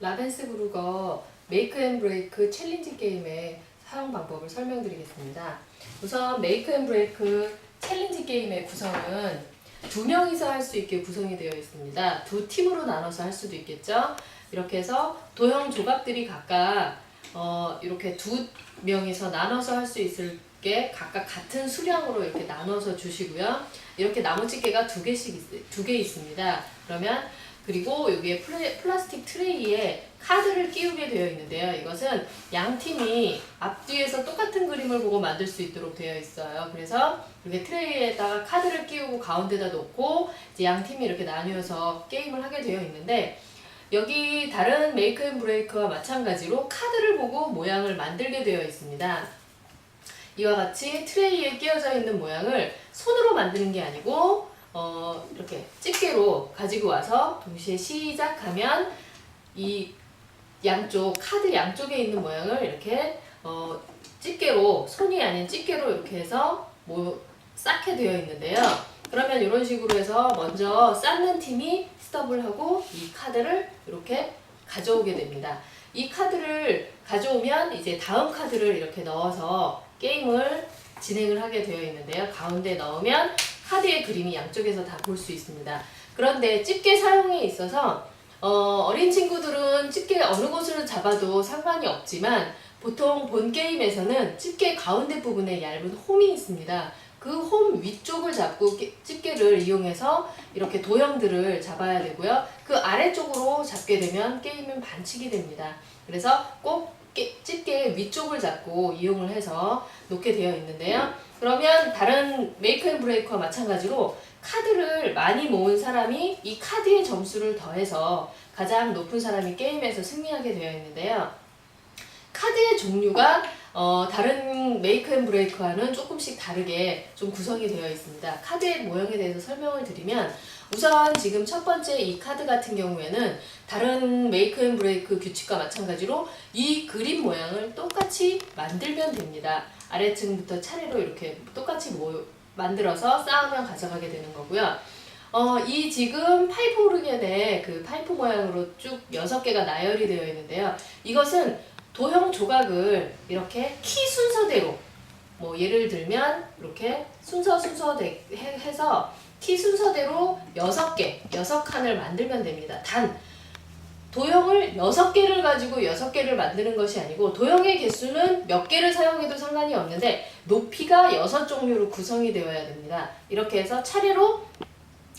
라벤스 그루거 메이크 앤 브레이크 챌린지 게임의 사용 방법을 설명드리겠습니다. 우선 메이크 앤 브레이크 챌린지 게임의 구성은 두 명이서 할 수 있게 구성이 되어 있습니다. 두 팀으로 나눠서 할 수도 있겠죠. 이렇게 해서 도형 조각들이 각각 어, 이렇게 두 명이서 나눠서 할 수 있을 게 각각 같은 수량으로 이렇게 나눠서 주시고요. 이렇게 나무 집게가 두 개씩 두 개 있습니다. 그러면 그리고 여기에 플레, 플라스틱 트레이에 카드를 끼우게 되어 있는데요. 이것은 양 팀이 앞뒤에서 똑같은 그림을 보고 만들 수 있도록 되어 있어요. 그래서 이렇게 트레이에다가 카드를 끼우고 가운데다 놓고 이제 양 팀이 이렇게 나뉘어서 게임을 하게 되어 있는데 여기 다른 메이크 앤 브레이크와 마찬가지로 카드를 보고 모양을 만들게 되어 있습니다. 이와 같이 트레이에 끼워져 있는 모양을 손으로 만드는 게 아니고 어, 이렇게 집게로 가지고 와서 동시에 시작하면 이 양쪽 카드 양쪽에 있는 모양을 이렇게 어, 집게로 손이 아닌 집게로 이렇게 해서 뭐 쌓게 되어 있는데요. 그러면 이런 식으로 해서 먼저 쌓는 팀이 스톱을 하고 이 카드를 이렇게 가져오게 됩니다. 이 카드를 가져오면 이제 다음 카드를 이렇게 넣어서 게임을 진행을 하게 되어 있는데요. 가운데 넣으면 카드의 그림이 양쪽에서 다 볼 수 있습니다. 그런데 집게 사용에 있어서 어, 린 친구들은 집게 어느 곳을 잡아도 상관이 없지만 보통 본 게임에서는 집게 가운데 부분에 얇은 홈이 있습니다. 그 홈 위쪽을 잡고 깨- 집게를 이용해서 이렇게 도형들을 잡아야 되고요. 그 아래쪽으로 잡게 되면 게임은 반칙이 됩니다. 그래서 꼭 깨- 집게 위쪽을 잡고 이용을 해서 놓게 되어 있는데요. 그러면 다른 메이크 앤 브레이크와 마찬가지로 카드를 많이 모은 사람이 이 카드의 점수를 더해서 가장 높은 사람이 게임에서 승리하게 되어 있는데요. 카드의 종류가 어, 다른 메이크 앤 브레이크와는 조금씩 다르게 좀 구성이 되어 있습니다. 카드의 모형에 대해서 설명을 드리면 우선 지금 첫 번째 이 카드 같은 경우에는 다른 메이크 앤 브레이크 규칙과 마찬가지로 이 그림 모양을 똑같이 만들면 됩니다. 아래층부터 차례로 이렇게 똑같이 모, 만들어서 쌓으면 가져가게 되는 거고요. 어, 이 지금 파이프 오르겐의 그 파이프 모양으로 쭉 여섯 개가 나열이 되어 있는데요. 이것은 도형 조각을 이렇게 키 순서대로 뭐 예를 들면 이렇게 순서 순서 대- 해- 해서 키 순서대로 여섯 개, 여섯 칸을 만들면 됩니다. 단 도형을 여섯 개를 가지고 여섯 개를 만드는 것이 아니고 도형의 개수는 몇 개를 사용해도 상관이 없는데 높이가 여섯 종류로 구성이 되어야 됩니다. 이렇게 해서 차례로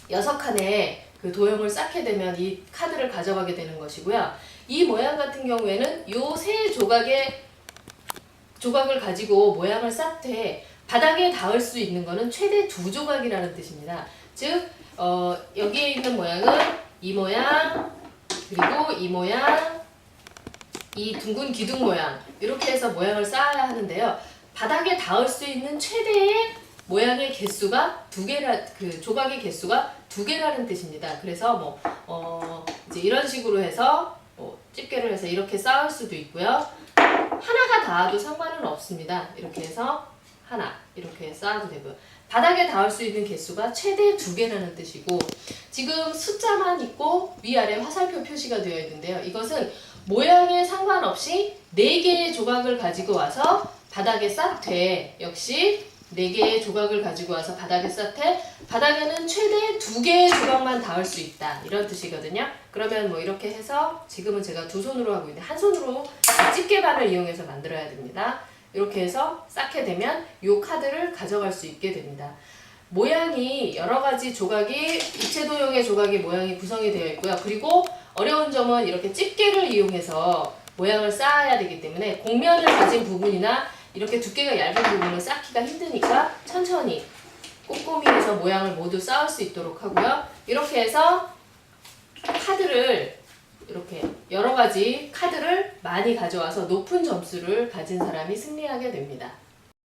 여섯 칸의 그 도형을 쌓게 되면 이 카드를 가져가게 되는 것이고요. 이 모양 같은 경우에는 요 세 조각의 조각을 가지고 모양을 쌓되 바닥에 닿을 수 있는 것은 최대 두 조각이라는 뜻입니다. 즉 어, 여기에 있는 모양은 이 모양 그리고 이 모양 이 둥근 기둥 모양 이렇게 해서 모양을 쌓아야 하는데요. 바닥에 닿을 수 있는 최대의 모양의 개수가 두 개라 그 조각의 개수가 두 개라는 뜻입니다. 그래서 뭐 어, 이제 이런 식으로 해서 뭐 집게를 해서 이렇게 쌓을 수도 있고요. 하나가 닿아도 상관은 없습니다. 이렇게 해서 하나 이렇게 쌓아도 되고요. 바닥에 닿을 수 있는 개수가 최대 두 개라는 뜻이고 지금 숫자만 있고 위아래 화살표 표시가 되어 있는데요. 이것은 모양에 상관없이 네 개의 조각을 가지고 와서 바닥에 쌓되 역시 네 개의 조각을 가지고 와서 바닥에 쌓되 바닥에는 최대 두 개의 조각만 닿을 수 있다 이런 뜻이거든요. 그러면 뭐 이렇게 해서 지금은 제가 두 손으로 하고 있는데 한 손으로 이 집게반을 이용해서 만들어야 됩니다. 이렇게 해서 쌓게 되면 이 카드를 가져갈 수 있게 됩니다. 모양이 여러 가지 조각이 입체 도형의 조각의 모양이 구성이 되어 있고요. 그리고 어려운 점은 이렇게 집게를 이용해서 모양을 쌓아야 되기 때문에 곡면을 가진 부분이나 이렇게 두께가 얇은 부분은 쌓기가 힘드니까 천천히 꼼꼼히 해서 모양을 모두 쌓을 수 있도록 하고요. 이렇게 해서 카드를 이렇게 여러 가지 카드를 많이 가져와서 높은 점수를 가진 사람이 승리하게 됩니다.